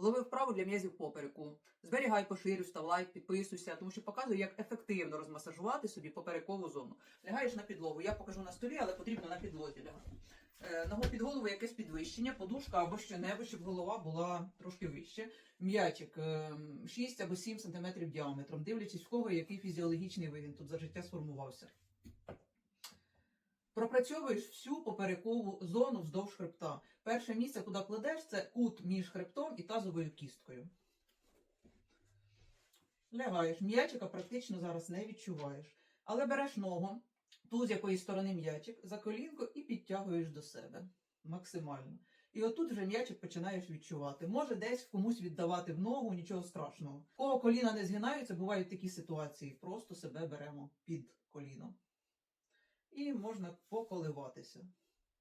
Лови вправу для м'язів попереку. Зберігай, поширюй, став лайк, підписуйся, тому що показую, як ефективно розмасажувати собі поперекову зону. Лягаєш на підлогу. Я покажу на столі, але потрібно на підлозі лягати. Е, під голову якесь підвищення, подушка або що-небудь, щоб голова була трошки вище. М'ячик е, 6 або 7 см діаметром, дивлячись в кого який фізіологічний вигін тут за життя сформувався. Пропрацьовуєш всю поперекову зону вздовж хребта. Перше місце, куди кладеш, це кут між хребтом і тазовою кісткою. Лягаєш. М'ячика практично зараз не відчуваєш. Але береш ногу, ту, з якої сторони м'ячик, за колінко і підтягуєш до себе максимально. І отут вже м'ячик починаєш відчувати. Може десь комусь віддавати в ногу, нічого страшного. Кого коліна не згинаються, бувають такі ситуації. Просто себе беремо під коліно. І можна поколиватися.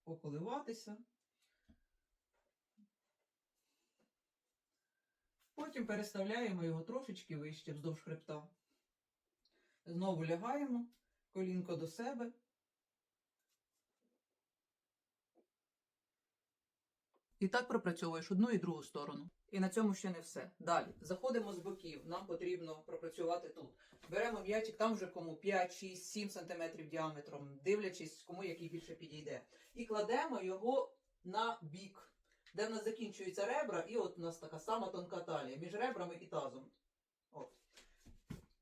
Поколиватися. Потім переставляємо його трошечки вище вздовж хребта. Знову лягаємо, колінко до себе. І так пропрацьовуєш одну і другу сторону. І на цьому ще не все. Далі заходимо з боків. Нам потрібно пропрацювати тут. Беремо м'ячик, там вже кому 5, 6, 7 см діаметром, дивлячись, кому який більше підійде. І кладемо його на бік, де в нас закінчуються ребра, і от у нас така сама тонка талія між ребрами і тазом. От.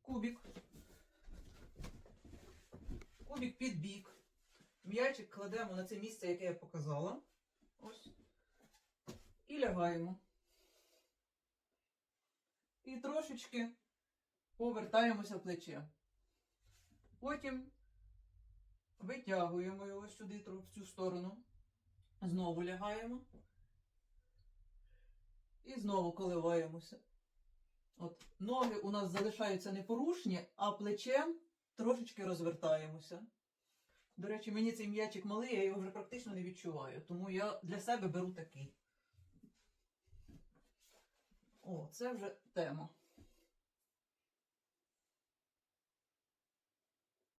Кубік. Кубік під бік. М'ячик кладемо на це місце, яке я показала. Ось. І трошечки повертаємося плече. Потім витягуємо його сюди, в цю сторону. Знову лягаємо. І знову коливаємося. От, ноги у нас залишаються непорушні, а плечем трошечки розвертаємося. До речі, мені цей м'ячик малий, я його вже практично не відчуваю, тому я для себе беру такий. Це вже тема.